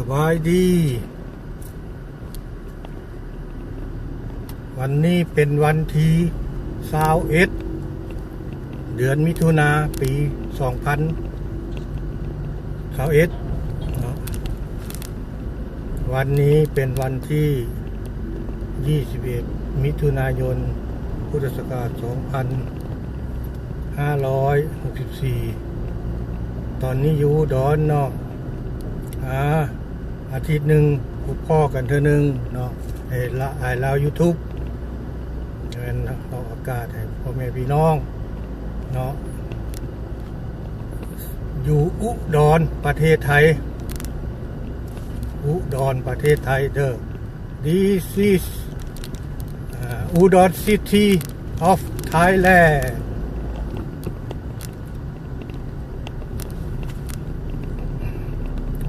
สบายดี วันนี้เป็นวันที่สาวเอ็ด เดือนมิถุนาปีสองพันสาวเอ็ดวันนี้เป็นวันที่21มิถุนายน พุทธศักราช2564ตอนนี้อยู่ดอนนาะอ่า อาทิตย์หนึ่งพบพ่อกันเธอหนึ่งเนาะไอ้ละไอ้ลาวยูทูบเงินออกอากาศให้พ่อแม่พี่น้องเนาะอยู่อุดรประเทศไทย อุดรประเทศไทยเด้อ This is อุดร City of Thailand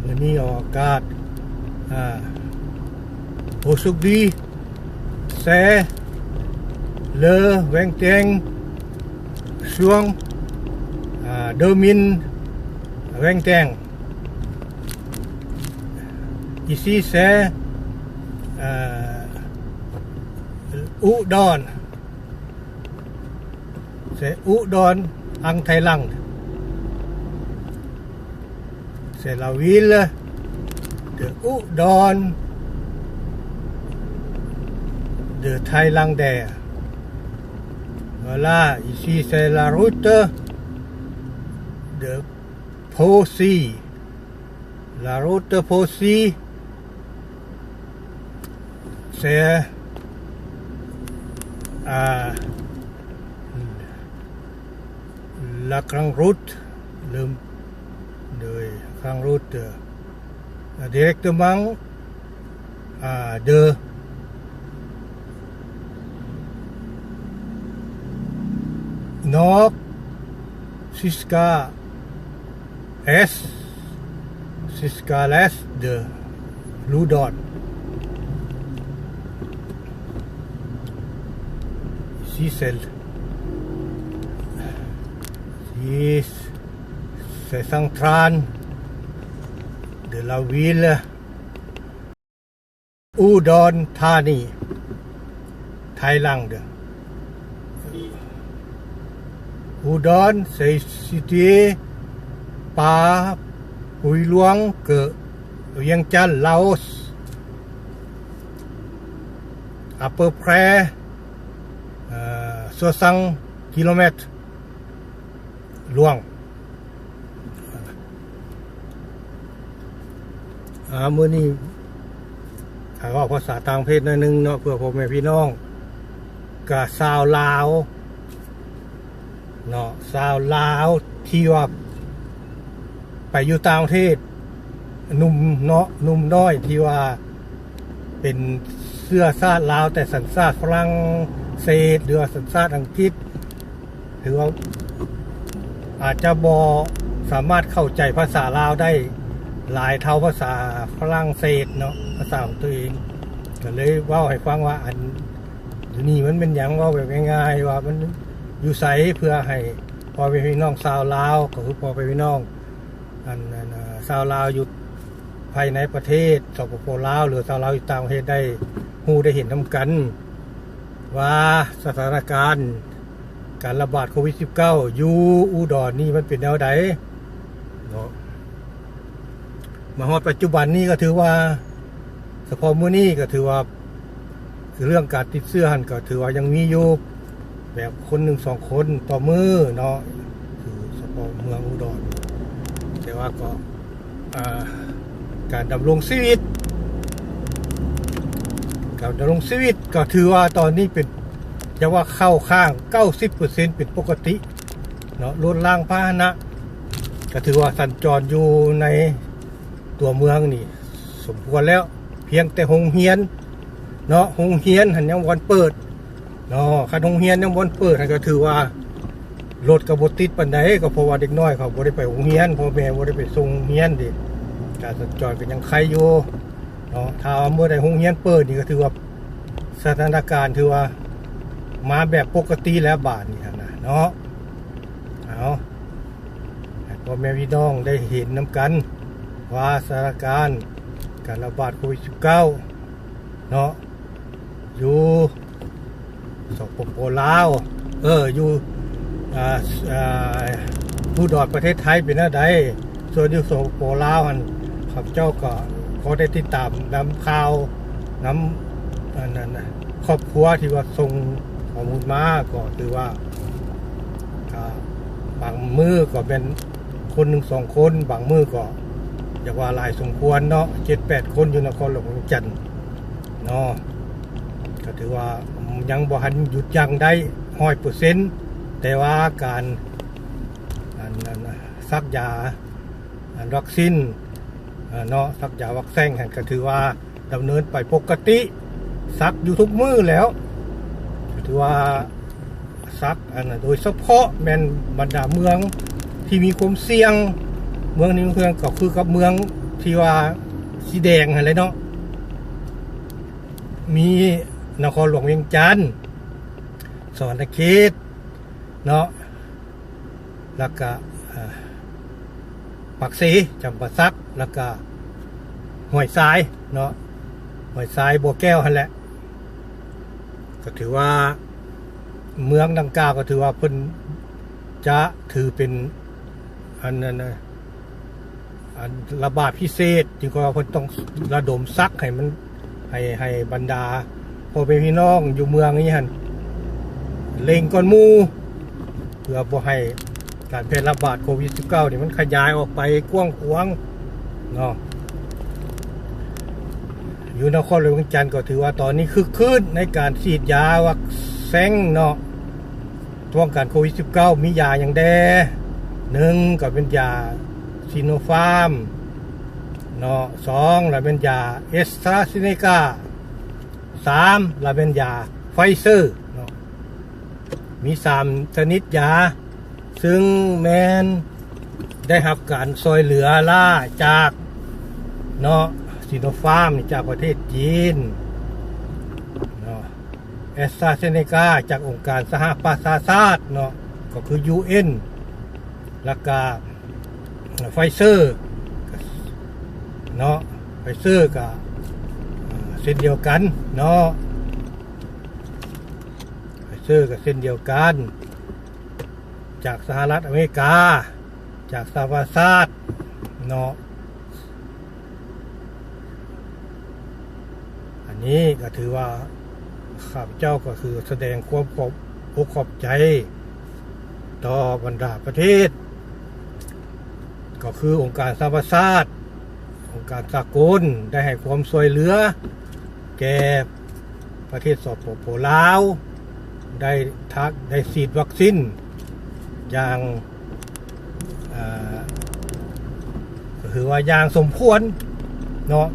วันนี้ออกอากาศ อ่าโอสุกดีแซเลอแวงเตงช่วงอ่าเดอมินแวง เตงอีซีแซอ่าอุดรแซอุดอไทยลัง C'est la ville de Udon de Thaïlandais. Voilà, ici c'est la route de Posi. La route de Posi, c'est à la grande route, le de grande route euh, directement à de nord jusqu'à est jusqu'à l'est de Loudon. Ici c'est le- ici c'est central เด la ville อุดรธานี ไทยลังเดอูดอนเซสิตีปาปุยหลวงเกเวียงจันลาอสอัปเปอร์แพรสวสังกิโลเมตรหลวงามื้อนี้ถ้าว่าภาษาต่างประเทศหน่อยนึงเนาะเพื่อพ่อแม่พี่น้องกับชาวลาวเนาะชาวลาวที่ว่าไปอยู่ต่างประเทศหนุ่มเนาะหนุ่มน้อยที่ว่าเป็นเสื้อชาติลาว แต่สัญชาติฝรั่งเศสหรือว่าสัญชาติอังกฤษหรือว่าอาจจะบอสามารถเข้าใจภาษาลาวได้ ลายเท่าภาษาฝรั่งเศสเนาะภาษาของตัวเองก็เลยว่าให้ฟังว่าอันอยู่นี่มันเป็นอย่างว่าแบบง่ายๆว่ามันอยู่ใสเพื่อให้พอไปพี่น้องชาวลาวก็คือพอไปพี่น้องอันอันอ่าชาวลาวอยู่ภายในประเทศสปปลาวหรือชาวลาวอยู่ต่างประเทศได้ฮู้ได้เห็นทำกัน ว่าสถานการณ์การระบาดโควิด -19 อยู่อุดรนี่มันเป็นแนวใดเนาะ มาฮอดปัจจุบันนี้ก็ถือว่าเฉพาะมื้อนี้ก็ถือว่าเรื่องการติดเสื้อหันก็ถือว่ายังมีอยู่แบบคนหนึ่งสองคนต่อมือเนาะคือเฉพาะเมืองอุดรแต่ว่าก็าการดำรงชีวิตการดำรงชีวิตก็ถือว่าตอนนี้เป็นจะว่าเข้าข้าง 90%เป็นปกติเนาะรถล่างพาหนะ ก็ถือว่าสัญจรอยู่ใน ตัวเมืองนี่ สมควรแล้ว เพียงแต่หงเฮียน เนาะหงเฮียนหันยังวันเปิดเนาะคันหงเฮียนยังวันเปิดนั่นก็ถือว่ารถกระบติดปันใดก็เพราะว่าเด็กน้อยเขาบ่ได้ไปหงเฮียนพ่อแม่บ่ได้ไปส่งเฮียนดิการสัญจรก็ยังใครอยู่เนาะถ้าเมื่อใดหงเฮียนเปิดนี่ก็ถือว่าสถานการณ์ถือว่ามาแบบปกติแล้วบาทนี่ครับนะเนาะเอาพ่อแม่พี่น้องได้เห็นน้ำกัน ว่าสถานการณ์การระบาดโควิด -19 เนาะอยู่สปปลาว เออ อยู่อ่าอ่าผู้ดอดประเทศไทยเป็นอะไรส่วนอยู่สปปลาวหันข้าพเจ้าก็พอได้ติดตามน้ำข่าวน้ำอันนั้นนะครอบครัวที่ว่าส่งข้อมูลมาก็ถือว่าบางมือก็เป็นคนหนึ่งสองคน บางมือก็ อยาว่าหลายสมควรเนาะเจ็ดแปดคนอยู่นครหลวงเวียงจันทน์เนาะก็ถือว่ายังบ่หันหยุดยั้งได้ห้อยเปอร์เซ็นต์แต่ว่าการซักยาอันวัคซีนเนาะซักยาวัคซีนหันก็ถือว่าดำเนินไปปกติ ซักอยู่ทุกมือแล้วก็ถือว่าซักอันโดยเฉพาะแมนบรรดาเมืองที่มีความเสี่ยง เมืองนี้เมืองก็คือกับเมืองที่ว่าสีแดงอะไรเนาะมีนครหลวงเวียงจันทร์สวรรณเขตเนาะแล้วก็ปักสีจำปาซักแล้วก็ห้วยทรายเนาะห้วยทรายบัวแก้วหันแหละก็ถือว่าเมืองดังกล่าวก็ถือว่าเพิ่นจะถือเป็นอันนั้นนะ ระบาดพิเศษ จึงก็ว่าเพิ่นต้องระดมซักให้มันให้ให้บรรดาพ่อแม่พี่น้องอยู่เมืองนี้หันเล็งก่อนมูเพื่อบ่ให้การแพร่ระบาดโควิด -19 นี่มันขยายออกไปกว้างขวางเนาะอยู่นครหลวงจันทร์ก็ถือว่าตอนนี้คือคืนในการฉีดยาวัคซีนเนาะป้องกันโควิด -19 มียาอย่างแดหนึ่งก็เป็นยา ซีโนฟาร์มเนาะสองเราเป็นยาเอสตราซเนกาสามเราเป็นยาไฟเซอร์เนาะมีสามชนิดยา ซึ่งแมนได้รับการซอยเหลือล่าจากเนาะซิโนฟาร์มจากประเทศจีนเนาะเอสตราเซเนกาจากองค์การสหประชาชาติเนาะก็คือ UN แล้วก็ ไฟเซอร์เนาะไปซื้อกับเส้นเดียวกันเนาะไปซื้อกับเส้นเดียวกัน จากสหรัฐอเมริกา จากสหรัฐชาติเนาะอันนี้ก็ถือว่าข้าพเจ้าก็คือแสดงความขอบอกขอบใจ ต่อบรรดาประเทศ ก็คือองค์การสหประชาติองค์การสากลได้ให้ความช่วยเหลือ แก่ประเทศสปปลาว ได้ทักได้ฉีดวัคซีนอย่างก็คือว่าอย่างสมควรเนาะ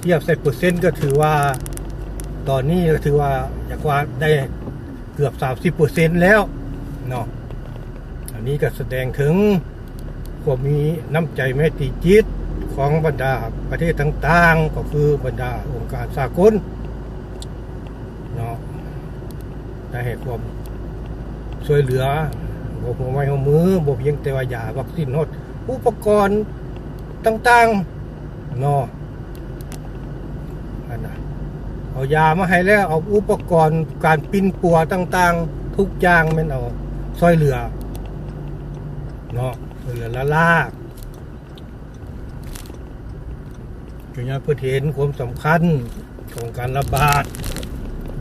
เทียบใส่เปอร์เซ็นต์ก็ถือว่าตอนนี้ก็ถือว่าอยากว่าได้เกือบ 30%แล้วเนาะอันนี้ก็แสดงถึง ความมีน้ำใจแม่ตรีจิตของบรรดาประเทศต่างๆ ก็คือบรรดาองค์การสากลเนาะได้ให้ความช่วยเหลือบ่หัวไม้หัวมือบ่เพียงแต่ว่ายาวัคซีนฮดอุปกรณ์ต่างๆเนาะอันน่ะเอายามาให้แล้วเอาอุปกรณ์การปิ้นปัวต่างๆ ทุกอย่างม่นเอาช่วยเหลือเนาะ เหลือละลากจึงยังเพื่อเห็นความสำคัญของการระบาด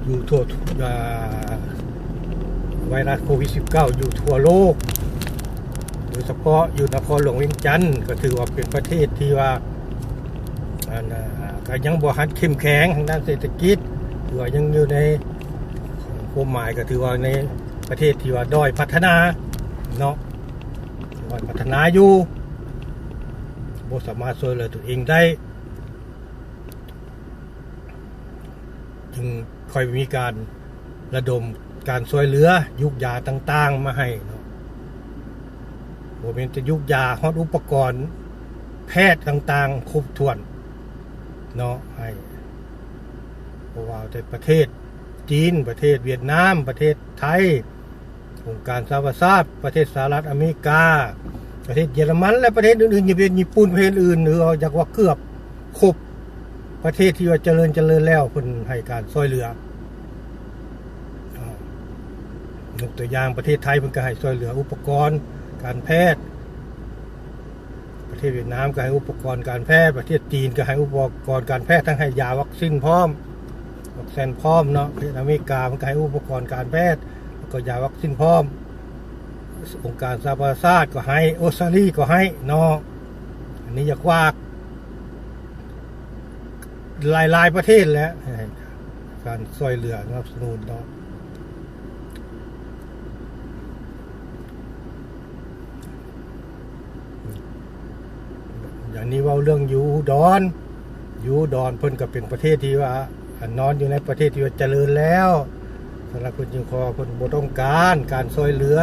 อยู่ทั่วอ่าไวรัสโควิด -19 อยู่ทั่วโลกโดยเฉพาะอยู่นครหลวงเวียงจันทร์ก็ถือว่าเป็นประเทศที่ว่าก็ยังบ่หันเข้มแข็งทางด้านเศรษฐกิจถือว่ายังอยู่ในความหมายก็ถือว่าในประเทศที่ว่าด้อยพัฒนาเนาะ ด้อยพัฒนาอยู่บ่สามารถช่วยเหลือตัวเองได้ จึงคอยมีการระดมการช่วยเหลือ ยุกยาต่าง ๆ มาให้เนาะผมเป็นจะยุกยาฮอดอุปกรณ์ แพทย์ต่าง ๆ ครบถ้วนเนาะให้เพราะว่าแต่ประเทศจีนประเทศเวียดนามประเทศไทย องค์การสหประชาชาติประเทศสหรัฐอเมริกา ประเทศเยอรมัน และประเทศอื่นๆญี่ปุ่นญี่ปุ่นประเทศอื่นหรือเอาจากว่าเกือบครบประเทศที่ว่าเจริญเจริญแล้วเพิ่นให้การช่วยเหลืออ่ายกตัวอย่างประเทศไทยเพิ่นก็ให้ช่วยเหลืออุปกรณ์การแพทย์ ประเทศเวียดนามก็ให้อุปกรณ์การแพทย์ ประเทศจีนก็ให้อุปกรณ์การแพทย์ทั้งให้ยาวัคซีนพร้อมวัคซีนพร้อมเนาะประเทศอเมริกามันก็ให้อุปกรณ์การแพทย์ ก็ยาวัคซีนพร้อม องค์การสหประชาชาติก็ให้ออสเตรเลียก็ให้นาะอันนี้อยากว่าหลายหลายประเทศแล้ว การช่วยเหลือสนับสนุนเนาะอย่างนี้ว่าเรื่องยูดอนยูดอนเพิ่นก็เป็นประเทศที่ว่า นอนอยู่ในประเทศที่ว่าเจริญแล้ว สำหรับคนจึงขอคนบต้องการการช่วยเหลือ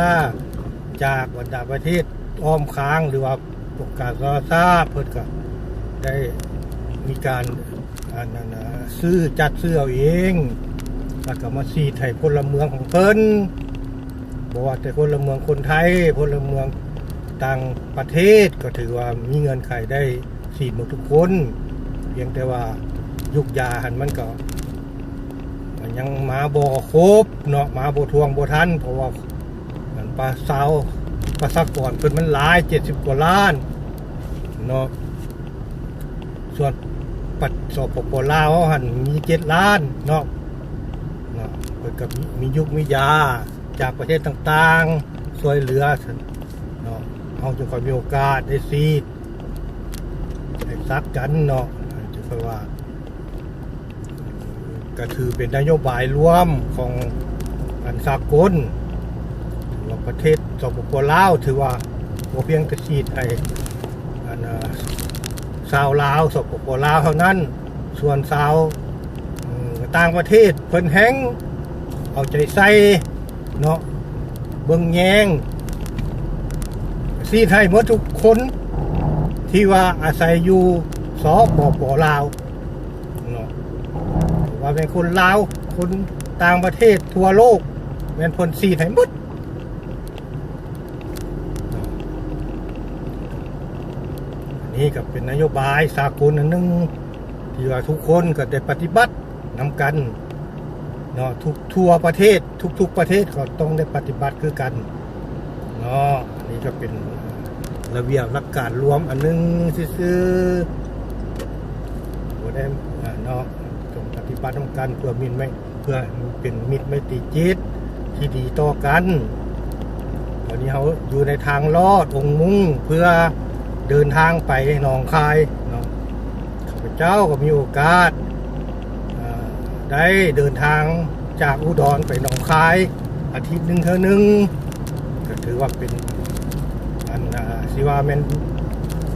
จากบรรดาประเทศอ้อมค้างหรือว่าองค์การสหปราชาเพิ่นก็ได้มีการอันนั้นะซื้อจัดซื้อเอาเองแล้วก็มาซีดให้พลเมืองของเพิ่นบ่ว่าแต่พลเมืองคนไทยพลเมืองต่างประเทศก็ถือว่ามีเงินไขได้ฉีดหมดทุกคน เพียงแต่ว่ายุกยาหันมันก็มัน ยังมาบ่ครบเนาะมาบ่ทวงบ่ทันเพราะว่ามันปลาเซาปลาซักก่อนเพิ่นมันหลายเจ็ดสิบกว่าล้านเนาะส่วนปัดสปปลาวเขาหันมีเจ็ดล้านเนาะเนาะเพิ่นก็มีมียุคมียา จากประเทศต่างๆช่วยเหลือเนาะเขาจะคอยมีโอกาสได้ซีดได้ซักกันเนาะจะค่อยว่า ก็คือเป็นนโยบายร่วมของอันสากลว่าประเทศสปปลาวถือว่าบ่เพียงแต่ฉีดไอ้อันชาวลาวสปปลาวเท่านั้น ส่วนชาวต่างประเทศเพิ่นแฮงเอาใจใส่เนาะเบิ่งแยงซีดให้หมดทุกคนที่ว่าอาศัยอยู่สปปลาว ว่าเป็นคนลาว คนต่างประเทศทั่วโลกแม่นเพิ่นซีดให้หมดนี่ก็เป็นนโยบายสากลอันหนึงที่ว่าทุกคนก็ได้ปฏิบัตินำกันเนาะทุกทั่วประเทศ ทุก ๆ ประเทศก็ต้องได้ปฏิบัติคือกันเนาะนี่ก็เป็นระเบียบหลักการรวมอันหนึงซื่อๆบ่ได้อ่าเนาะ ปฏิบัตินำกันเพื่อมิตรไม่เพื่อเป็นมิตรไม่ตีจิตที่ดีต่อกันตอนนี้เขาอยู่ในทางลอดองมุ่งเพื่อเดินทางไปหนองคายเนาะข้าพเจ้าก็มีโอกาสได้เดินทางจากอุดรไปหนองคาย อาทิตย์หนึ่งเท่านึงก็ถือว่าเป็นอันอสิว่าแมน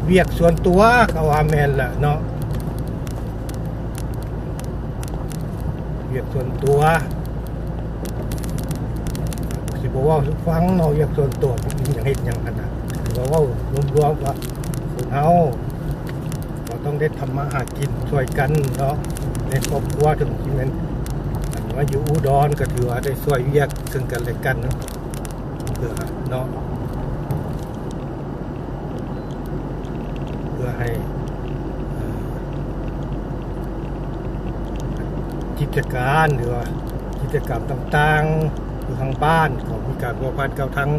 เวียกส่วนตัวก็ว่าแมนแหละเนาะ เวียกส่วนตัวสิบอกว่าฟังเนาะอยากส่วนตัวอย่างเห็นอย่างนั้นนะบอกว่ารวมๆว่าคนเฮาก็ต้องได้ทำมาหากินช่วยกันเนาะในครอบครัวถึงที่มันอันว่าอยู่อุดรก็ถือว่าได้ช่วยเวียกซึ่งกันและกันเนาะเพื่อเนาะเพื่อให้เอ่อ กิจการหรือว่ากิจกรรมต่างๆอยู่ทางบ้านก็มีการพัวพันกับทาง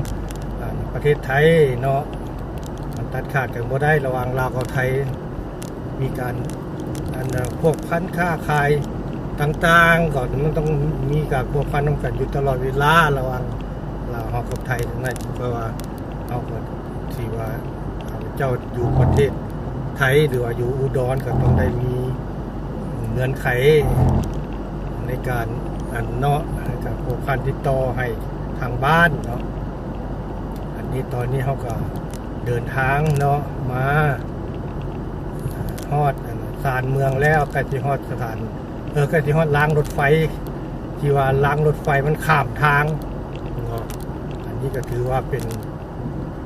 ประเทศไทยเนาะมันตัดขาดกันบ่ได้ระหว่างลาวกับไทย มีการอันพวกพันค้าขายต่างๆก่อนมันต้องมีการพวพันต้องกันอยู่ตลอดเวลาระหว่างลาวกับไทยนั่นเพราะว่าเอาก็ที่ว่าเจ้าอยู่ประเทศไทยหรือว่าอยู่อุดรก็ต้องได้มีเงื่อนไข ในการอันเนาะกับผู้คันติดต่อให้ทางบ้านเนาะอันนี้ตอนนี้เขาก็เดินทางเนาะมาฮอดสารเมืองแล้วกล้ที่ฮอดสถานเออกล้ที่ฮอดล้างรถไฟที่ว่าล้างรถไฟมันข้ามทางเนาะอันนี้ก็ถือว่าเป็น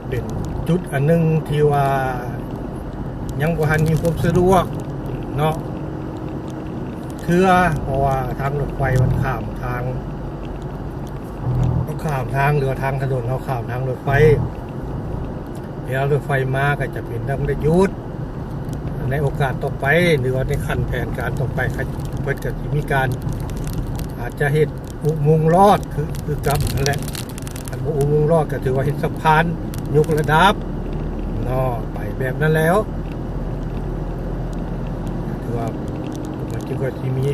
เป็นจุดอันหนึงที่ว่ายังบ่ทันมีความสะดวก เชื่อเพราะว่าทางรถไฟมันข้ามทางเขาข้ามทางหรือทางถนนเขาข้ามทางรถไฟเวลารถไฟมาก็จะเป็นต้องได้ยุดในโอกาสต่อไปหรือว่าในขั้นแผนการต่อไปเขาเพิ่นก็สิมีการ อาจจะเฮ็ดอุโมงค์รอดคือคือกับนั่นแหละอันบ่อุโมงค์รอดก็ถือว่าเฮ็ดสะพานยกระดับนาะไปแบบนั้นแล้วถือว่า จึงก็ที่มี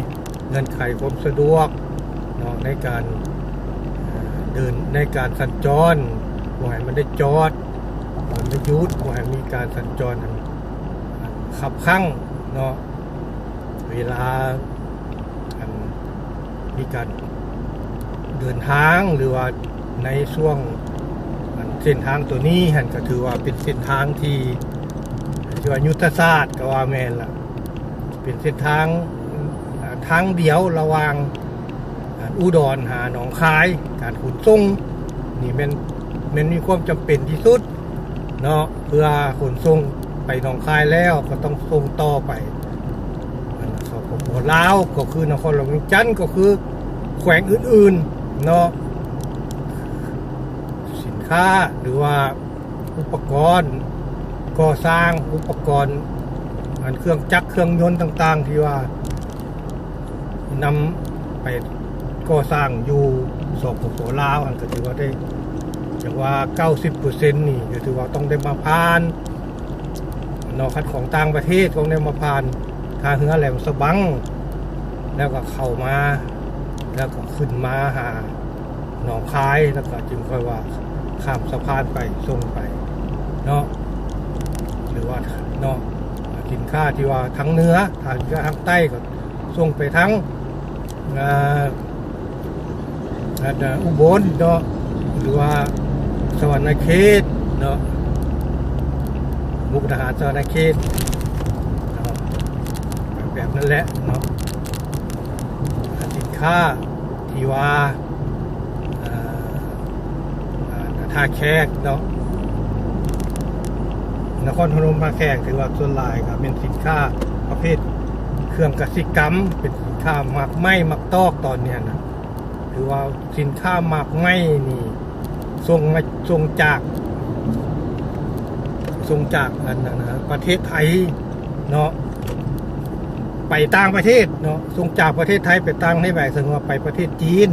เงื่อนไขความสะดวกเนาะในการเดินในการสัญจรบ่ให้มันได้จอดบ่ให้มันหยุดบ่ให้มีการสัญจรอันอันขับข้างเนาะเวลามีการเดินทางหรือว่าในช่วงเส้นทางตัวนี้หันก็ถือว่าเป็นเส้นทางที่ที่ว่ายุทธศาสตร์ก็ว่าแม่นล่ะ เป็นเส้นทาง ทางเดียวระหว่างอุดรหาหนองคาย การขนส่งนี่เป็นมันมีความจำเป็นที่สุดเนาะเพื่อขนส่งไปหนองคายแล้วก็ต้องส่งต่อไปสปปลาวก็คือนครหลวงจันทน์ก็คือแขวงอื่นๆเนาะสินค้าหรือว่าอุปกรณ์ก่อสร้างอุปกรณ์อันเครื่องจักรเครื่องยนต์ต่าง ๆ ที่ว่า นำไปก่อสร้างอยู่สปปลาวอันก็ถือว่าได้จะว่า 90%นี่ก็ถือว่าต้องได้มาผ่านนอกคัดของต่างประเทศต้องได้มาผ่านทางเหือแหลมสะบัง แล้วก็เข้ามา แล้วก็ขึ้นมาหาหนองคายแล้วก็จึงค่อยว่าข้ามสะพานไปส่งไปเนาะหรือว่าเนาะสินค้าที่ว่าทั้งเนื้อทางก็ทางใต้ก็ส่งไปทั้ง อ่าอ่าอุบลเนาะหรือว่าสวรรณเขตเนาะมุกดาหารสวรรณเขตเนาะแบบนั้นแหละเนาะสินค้าที่ว่าอ่าาท่าแขกเนาะนครพนมมาแขกถือว่าส่วนหลายครับเป็นสินค้าประเภทเครื่องกสิกรรมเป็น ค้าหมักไหม้หมักตอกตอนเนี้ยนะถือว่าสินค้าหมักไหม้นี่ส่งมาส่งจากส่งจากอันนั้นนะประเทศไทยเนาะไปต่างประเทศเนาะส่งจากประเทศไทยไปต่างให้ไปถึงว่าไปประเทศจีน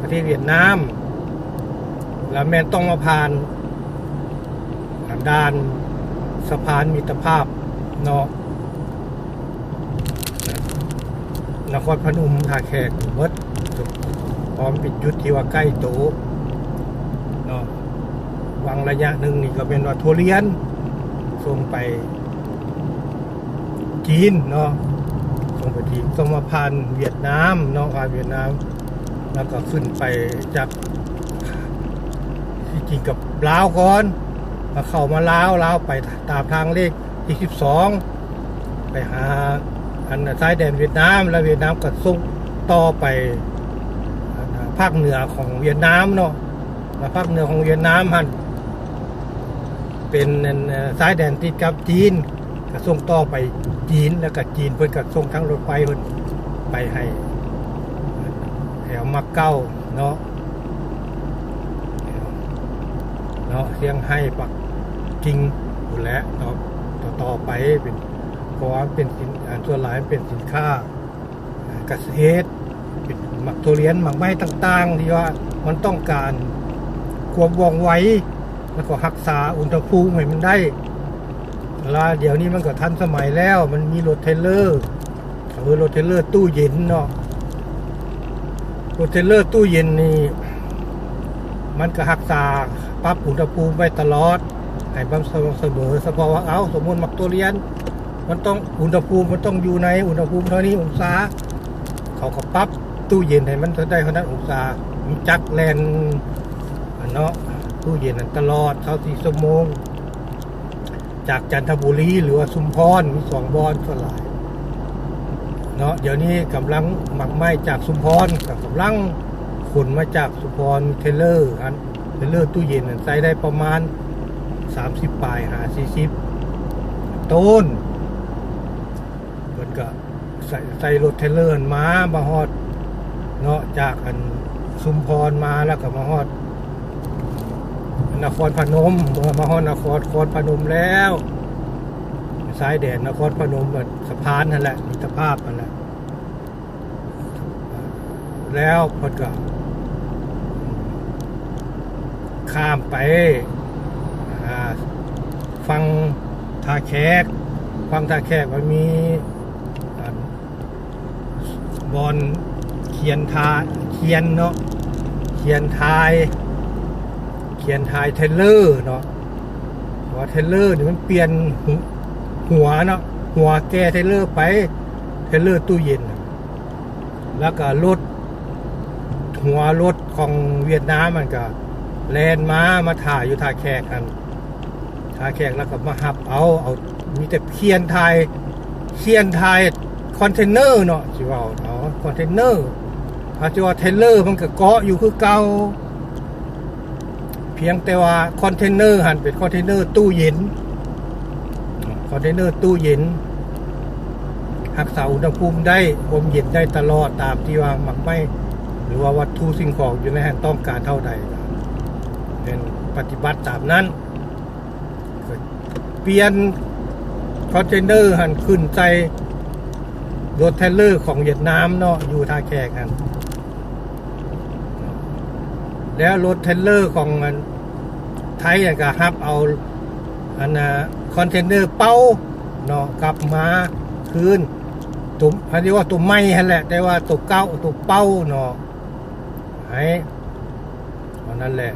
ประเทศเวียดนาม แล้วแม่นต้องมาผ่านด้านสะพานมิตรภาพเนาะ นครพนมท่าแขกเบิดพร้อมปิดยุทธที่ว่าใกล้โตเนาะวางระยะหนึ่งนี่ก็เป็นว่าทัวเรียนส่งไป จีนเนาะส่งไปจีนต้องมาผ่านเวียดนามเนาะผ่านเวียดนาม แล้วก็ขึ้นไปจากที่จริงกับลาวก่อนมาเข้ามาลาวลาวไปตามทางเลขที่สิบสองไปหา อันซ้ายแดนเวียดนามแล้วเวียดนามก็ส่งต่อไปภาคเหนือของเวียดนามเนาะมาภาคเหนือของเวียดนามฮันเป็นอันเอ่อซ้ายแดนติดกับจีนก็ส่งต่อไปจีนแล้วก็จีนเพิ่นก็ส่งทั้งรถไฟเพิ่นไปให้แถวมักเก้าเนาะเนาะเสียงให้ปักจริงอยู่แล้วต่อต่อไปเป็น เพราะว่าเป็นสินอ่าส่วนหลายเป็นสินค้าเกษตรเป็นหมักทุเรียนหมักไม้ต่างๆ ที่ว่ามันต้องการความว่องไวแล้วก็รักษาอุณหภูมิให้มันได้เวลาเดี๋ยวนี้มันก็ทันสมัยแล้ว มันมีรถเทรลเลอร์เออรถเทรลเลอร์ตู้เย็นเนาะรถเทรลเลอร์ตู้เย็นนี่มันก็รักษาปรับอุณหภูมิไว้ตลอดให้บำสมเสมอเฉพาะว่าเอาสมมติมักตัวเรียน มันต้องอุณหภูมิมันต้องอยู่ในอุณหภูมิเท่านี้องศาเขาก็ปรับตู้เย็นให้มันได้เท่านั้นองศามีจักแลนเนาะตู้เย็นนั้นตลอดเท่าสี่ชั่วโมง จากจันทบุรีหรือว่าชุมพรมีสองบอนก็หลายเนาะเดี๋ยวนี้กำลังหมักไหม้จากชุมพรกับกำลังขนมาจากชุมพรเทเลอร์อันเทเลอร์ตู้เย็นนั้นใส่ได้ประมาณ 30ปลายหา40ต้นเพิ่นก็ ใส่รถเทเลอร์มามาฮอดเนาะจากอันชุมพรมาแล้วก็มาฮอดนครพนมเมื่อมาฮอดนครครพนมแล้วซ้ายแดนนครพนมสะพานนั่นแหละมิตรภาพนั่นแหละแล้วพอก็ข้ามไปฟังทาแขกฟังทาแขกมันมี บอลเขียนทาเขียนเนาะเขียนทาย เขียนทายเทเลอร์เนาะว่าเทเลอร์นี่มันเปลี่ยนหัวเนาะหัวแกเทเลอร์ไปเทเลอร์ตู้เย็น แล้วก็รถหัวรถของเวียดนามมันก็แลนมามาถ่ายอยู่ท่าแขกกันท่าแขกแล้วก็มาหับเอาเอามีแต่เขียนทายเขียนทายคอนเทนเนอร์เนาะสิว่าเนา คอนเทนเนอร์ถ้าจจะว่าเทเลอร์มันก็เกาะอยู่คือเก่าเพียงแต่ว่าคอนเทนเนอร์หันเป็นคอนเทนเนอร์ตู้เย็นคอนเทนเนอร์ตู้เย็นรักษาอุณหภูมิได้ความเย็นได้ตลอดตามที่ว่าหมักไม่หรือว่าวัตถุสิ่งของอยู่ในแห่งต้องการเท่าใดเป็นปฏิบัติตามนั้นเปลี่ยนคอนเทนเนอร์หันขึ้นใจ รถเทรลเลอร์ของเวียดนามเนาะอยู่ท่าแขกกันแล้วรถเทรลเลอร์ของมันไทยก็ฮับเอาอันนะคอนเทนเนอร์เป้าเนาะกลับมาคืนตุ่มอันนี้ว่าตุ่มไม้แหละ แต่ว่าตุ่มเก้าตุ่มเป้าเนาะให้อันนั้นแหละ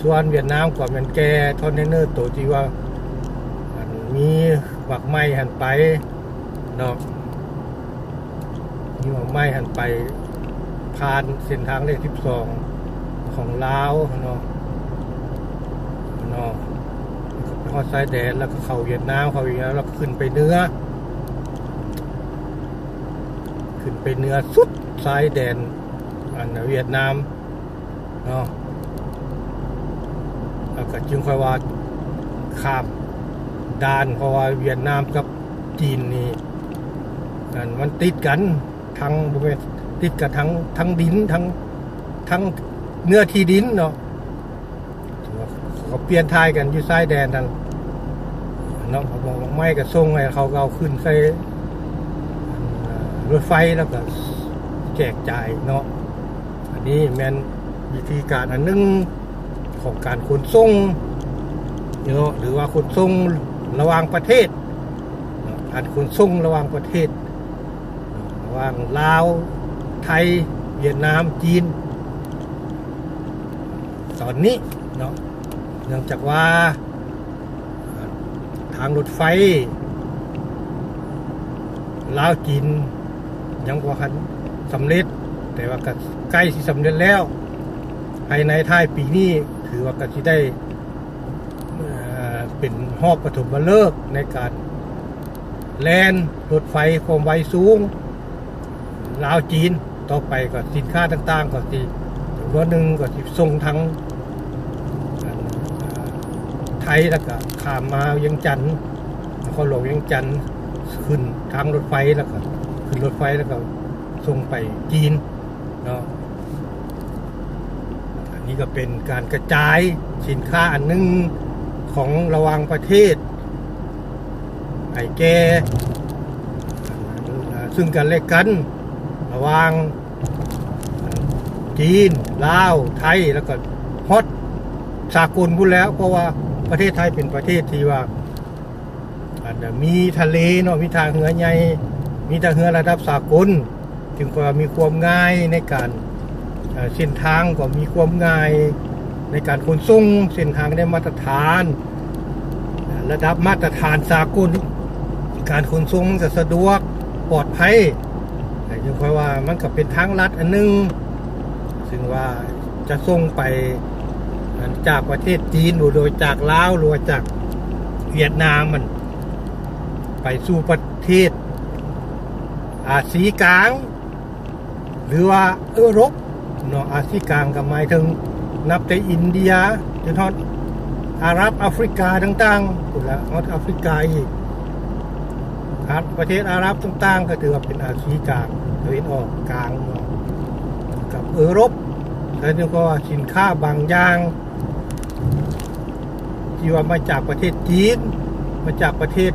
ส่วนเวียดนามก็เป็นแกคอนเทนเนอร์ตัวที่ว่าอันมีบักไม้หันไปเนาะ มีบักไม้หันไปผ่านเส้นทางเลขที่สองของลาวเนาะเนาะแล้วก็ไปฮอดชายแดนแล้วก็เข้าเวียดนามเข้าเวียดนามแล้วก็ขึ้นไปเนื้อ ขึ้นไปเนื้อสุดชายแดนอันน่ะเวียดนามเนาะแล้วก็จึงค่อยว่าข้ามด่านเพราะว่าเวียดนามกับจีนนี่อันมันติดกัน ทั้งบริเวณติดกับทั้งทั้งดินทั้งทั้งเนื้อที่ดินเนาะเขาเปลี่ยนทายกันอยู่ซ้ายแดนทางเนาะเขาบอกไม่กับส่งไงเขาเอาขึ้นใส่รถไฟแล้วก็แจกจ่ายเนาะอันนี้แมนวิธีการอันหนึงของการขนส่งเนาะหรือว่าขนส่งระหว่างประเทศเนาะการขนส่งระหว่างประเทศ ว่างลาว ไทย เวียดนาม จีน ตอนนี้เนาะเนื่องจากว่า ทางรถไฟลาวจีน ยังบ่ทันสำเร็จ แต่ว่าก็ใกล้สิสำเร็จแล้วภายในท้ายปีนี้ถือว่าก็สิได้เอ่อเป็นหอบปฐมฤกษ์ในการแลนรถไฟความไวสูง ลาวจีนต่อไปก็สินค้าต่างๆก็สิตัวหนึ่งก็สิส่งทั้งไทยแล้วก็ข้ามมาเยังจันทน์นครหลวงยังจันทน์ขึ้นทางรถไฟแล้วก็ขึ้นรถไฟแล้วก็ส่งไปจีนเนาะอันนี้ก็เป็นการกระจายสินค้าอันหนึงของระหว่างประเทศไอ้แก่ซึ่งกันและกัน ระหว่าง จีน ลาว ไทย แล้วก็ฮอตสากลพูดแล้ว เพราะว่าประเทศไทยเป็นประเทศที่ว่าอาจจะมีทะเลเนาะมีทางเหือใหญ่มีทางเหือระดับสากล จึงก็มีความง่ายในการเส้นทางก็มีความง่ายในการขนส่งเส้นทางได้มาตรฐาน ระดับมาตรฐานสากล การขนส่งจะสะดวกปลอดภัย ยังค่อยว่ามันก็เป็นทางลัดอันหนึง ซึ่งว่าจะส่งไปจากประเทศจีนหรือโดยจากลาวหรือว่าจากเวียดนามมัน ไปสู่ประเทศ อาซีกลาง หรือว่าเออรบเนาะอาซีกลางก็หมายถึง นับแต่อินเดียจนทอดอาหรับแอฟริกาต่างๆกแล้วฮอดแอฟริกาอีก ประเทศอาหรับต่างๆ ก็ถือว่าเป็นอาซีกลางตะวันออกกลางกับเออรบแล้วนี่ก็สินค้าบางอย่างที่ว่ามาจากประเทศจีน มาจากประเทศ